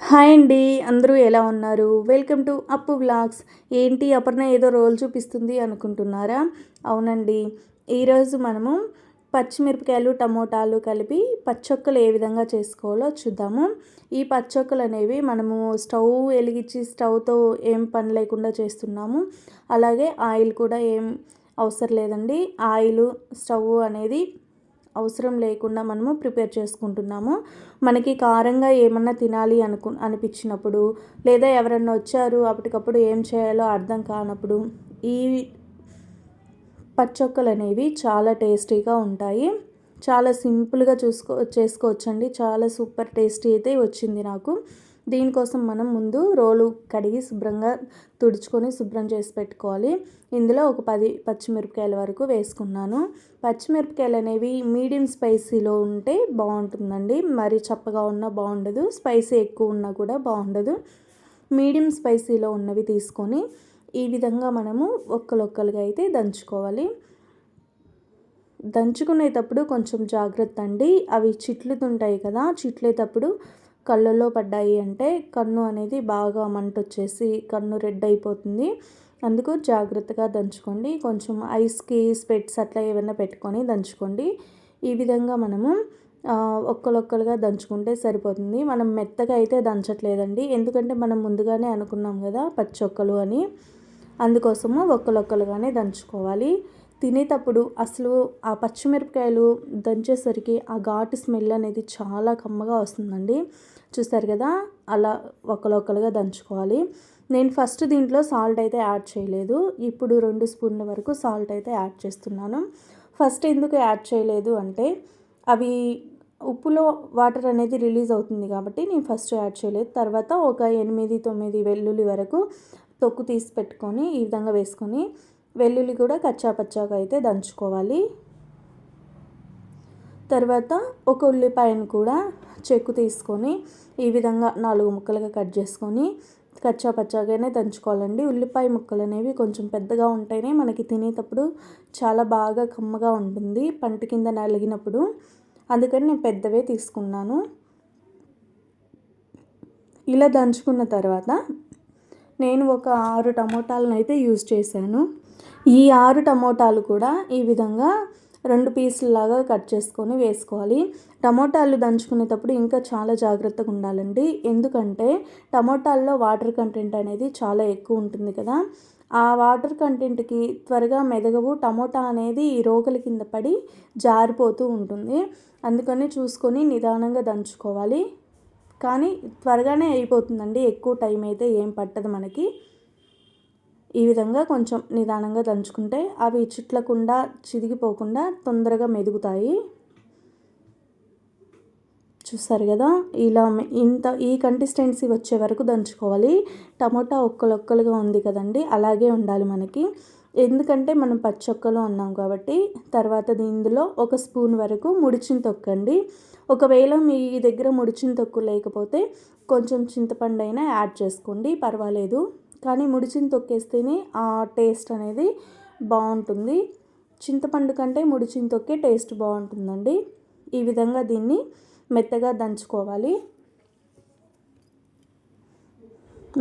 Hi అండి అందరూ ఎలా ఉన్నారు? Welcome to Appu vlogs. ఏంటి అపర్ణ ఏదో రోల్ చూపిస్తుంది అనుకుంటున్నారా? అవునండి. ఈరోజు మనము పచ్చిమిరపకాయలు టమోటాలు కలిపి పచ్చొక్కలు ఏ విధంగా చేసుకోవాలో చూద్దాము. ఈ పచ్చొక్కలు అనేవి మనము స్టవ్ వెలిగించి స్టవ్తో ఏం పని లేకుండా చేస్తున్నాము. అలాగే ఆయిల్ కూడా ఏం అవసరం లేదండి. ఆయిల్ స్టవ్ అనేది అవసరం లేకుండా మనము ప్రిపేర్ చేసుకుంటున్నాము. మనకి కారంగా ఏమన్నా తినాలి అనుకు అనిపించినప్పుడు లేదా ఎవరన్నా వచ్చారు అప్పటికప్పుడు ఏం చేయాలో అర్థం కానప్పుడు ఈ పచ్చొక్కలు అనేవి చాలా టేస్టీగా ఉంటాయి. చాలా సింపుల్గా చూసుకో చేసుకోవచ్చండి. చాలా సూపర్ టేస్టీ అయితే వచ్చింది నాకు. దీనికోసం మనం ముందు రోలు కడిగి శుభ్రంగా తుడుచుకొని శుభ్రం చేసి పెట్టుకోవాలి. ఇందులో ఒక పది పచ్చిమిరపకాయల వరకు వేసుకున్నాను. పచ్చిమిరపకాయలు అనేవి మీడియం స్పైసీలో ఉంటే బాగుంటుందండి. మరి చప్పగా ఉన్నా బాగుండదు. స్పైసీ ఎక్కువ ఉన్నా కూడా బాగుండదు. మీడియం స్పైసీలో ఉన్నవి తీసుకొని ఈ విధంగా మనము ఒక్కలొక్కలుగా అయితే దంచుకోవాలి. దంచుకునేటప్పుడు కొంచెం జాగ్రత్త అండి. అవి చిట్లుతుంటాయి కదా చిట్లేటప్పుడు కళ్ళల్లో పడ్డాయి అంటే కన్ను అనేది బాగా మంట వచ్చేసి కన్ను రెడ్ అయిపోతుంది. అందుకు జాగ్రత్తగా దంచుకోండి. కొంచెం ఐస్కి స్పెట్స్ అట్లా ఏమైనా పెట్టుకొని దంచుకోండి. ఈ విధంగా మనము ఒక్కలొక్కలుగా దంచుకుంటే సరిపోతుంది. మనం మెత్తగా అయితే దంచట్లేదండి. ఎందుకంటే మనం ముందుగానే అనుకున్నాం కదా పచ్చొక్కలు అని. అందుకోసము ఒక్కలొక్కలుగానే దంచుకోవాలి. తినేటప్పుడు అసలు ఆ పచ్చిమిరపకాయలు దంచేసరికి ఆ ఘాటు స్మెల్ అనేది చాలా కమ్మగా వస్తుందండి. చూస్తారు కదా? అలా ఒకలొకలుగా దంచుకోవాలి. నేను ఫస్ట్ దీంట్లో సాల్ట్ అయితే యాడ్ చేయలేదు. ఇప్పుడు రెండు స్పూన్ల వరకు సాల్ట్ అయితే యాడ్ చేస్తున్నాను. ఫస్ట్ ఎందుకు యాడ్ చేయలేదు అంటే అవి ఉప్పులో వాటర్ అనేది రిలీజ్ అవుతుంది కాబట్టి నేను ఫస్ట్ యాడ్ చేయలేదు. తర్వాత ఒక ఎనిమిది తొమ్మిది వెల్లుల్లి వరకు తొక్కు తీసి పెట్టుకొని ఈ విధంగా వేసుకొని వెల్లుల్లి కూడా కచ్చా పచ్చాగా అయితే దంచుకోవాలి. తర్వాత ఒక ఉల్లిపాయను కూడా చెక్కు తీసుకొని ఈ విధంగా నాలుగు ముక్కలుగా కట్ చేసుకొని కచ్చా పచ్చాగానే దంచుకోవాలండి. ఉల్లిపాయ ముక్కలు అనేవి కొంచెం పెద్దగా ఉంటేనే మనకి తినేటప్పుడు చాలా బాగా కమ్మగా ఉంటుంది. పంట కింద నలిగినప్పుడు. అందుకని నేను పెద్దవే తీసుకున్నాను. ఇలా దంచుకున్న తర్వాత నేను ఒక ఆరు టమోటాలను అయితే యూజ్ చేశాను. ఈ ఆరు టమోటాలు కూడా ఈ విధంగా రెండు పీసులలాగా కట్ చేసుకొని వేసుకోవాలి. టమోటాలు దంచుకునేటప్పుడు ఇంకా చాలా జాగ్రత్తగా ఉండాలండి. ఎందుకంటే టమోటాల్లో వాటర్ కంటెంట్ అనేది చాలా ఎక్కువ ఉంటుంది కదా. ఆ వాటర్ కంటెంట్కి త్వరగా మెదగవు. టమోటా అనేది ఈ రోగుల కింద పడి జారిపోతూ ఉంటుంది. అందుకని చూసుకొని నిదానంగా దంచుకోవాలి. కానీ త్వరగానే అయిపోతుందండి. ఎక్కువ టైం అయితే ఏం పట్టదు మనకి. ఈ విధంగా కొంచెం నిదానంగా దంచుకుంటే అవి చిట్లకుండా చిదిగిపోకుండా తొందరగా మెదుగుతాయి. చూస్తారు కదా? ఇలా ఇంత ఈ కన్సిస్టెన్సీ వచ్చే వరకు దంచుకోవాలి. టమోటా ఒక్కలొక్కలుగా ఉంది కదండి అలాగే ఉండాలి మనకి. ఎందుకంటే మనం పచ్చొక్కలు అన్నాం కాబట్టి తర్వాత ఇందులో ఒక స్పూన్ వరకు ముడిచిన తొక్కండి ఒకవేళ మీ దగ్గర ముడిచిన తొక్కు లేకపోతే కొంచెం చింతపండు అయినా యాడ్ చేసుకోండి పర్వాలేదు. కానీ ముడిచిని తొక్కేస్తేనే ఆ టేస్ట్ అనేది బాగుంటుంది. చింతపండు కంటే ముడిచిని తొక్కే టేస్ట్ బాగుంటుందండి. ఈ విధంగా దీన్ని మెత్తగా దంచుకోవాలి.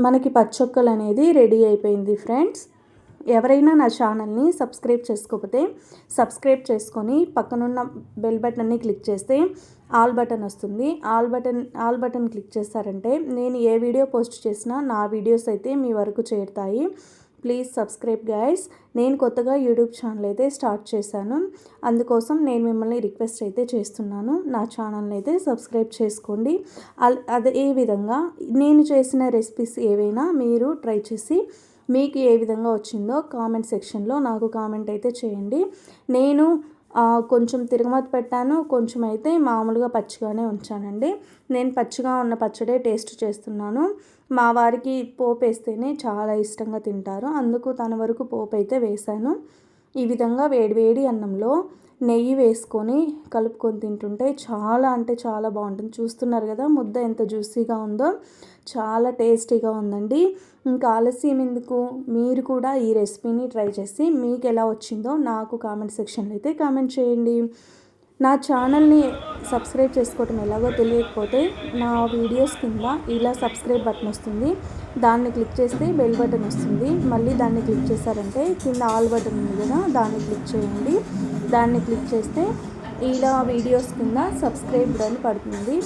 మనకి పచ్చొక్కలు అనేది రెడీ అయిపోయింది ఫ్రెండ్స్. ఎవరైనా నా ఛానల్ని సబ్స్క్రైబ్ చేసుకోకపోతే సబ్స్క్రైబ్ చేసుకొని పక్కనున్న బెల్ బటన్ని క్లిక్ చేస్తే ఆల్ బటన్ వస్తుంది. All button all button click చేస్తారంటే నేను ఏ వీడియో పోస్ట్ చేసినా నా వీడియోస్ అయితే మీ వరకు చేరుతాయి. ప్లీజ్ సబ్స్క్రైబ్ గైస్ నేను కొత్తగా యూట్యూబ్ ఛానల్ అయితే స్టార్ట్ చేశాను. అందుకోసం నేను మిమ్మల్ని రిక్వెస్ట్ అయితే చేస్తున్నాను. నా ఛానల్ని అయితే సబ్స్క్రైబ్ చేసుకోండి. అదే విధంగా నేను చేసిన రెసిపీస్ ఏవైనా మీరు ట్రై చేసి మీకు ఏ విధంగా వచ్చిందో కామెంట్ సెక్షన్లో నాకు కామెంట్ అయితే చేయండి. నేను కొంచెం తిరగమత పెట్టాను. కొంచెం అయితే మామూలుగా పచ్చిగానే ఉంచానండి. నేను పచ్చిగా ఉన్న పచ్చడే టేస్ట్ చేస్తున్నాను. మా వారికి పోపు వేస్తేనే చాలా ఇష్టంగా తింటారు. అందుకు తన వరకు పోపు అయితే వేశాను. ఈ విధంగా వేడి వేడి అన్నంలో నెయ్యి వేసుకొని కలుపుకొని తింటుంటే చాలా అంటే చాలా బాగుంటుంది. చూస్తున్నారు కదా ముద్ద ఎంత జ్యూసీగా ఉందో చాలా టేస్టీగా ఉందండి. ఇంకా ఆలస్యం ఎందుకు? మీరు కూడా ఈ రెసిపీని ట్రై చేసి మీకు ఎలా వచ్చిందో నాకు కామెంట్ సెక్షన్లో అయితే కామెంట్ చేయండి. నా ఛానల్ని సబ్స్క్రైబ్ చేసుకోవటం ఎలాగో తెలియకపోతే నా వీడియోస్ కింద ఇలా సబ్స్క్రైబ్ బటన్ వస్తుంది. దాన్ని క్లిక్ చేస్తే బెల్ బటన్ వస్తుంది. మళ్ళీ దాన్ని క్లిక్ చేశారంటే కింద ఆల్ బటన్ ఉంది కదా దాన్ని క్లిక్ చేయండి. దాన్ని క్లిక్ చేస్తే ఇలా వీడియోస్ కింద సబ్స్క్రైబ్ అని పడుతుంది.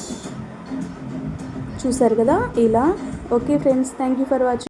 చూసారు కదా? ఇలా. Okay friends thank you for watching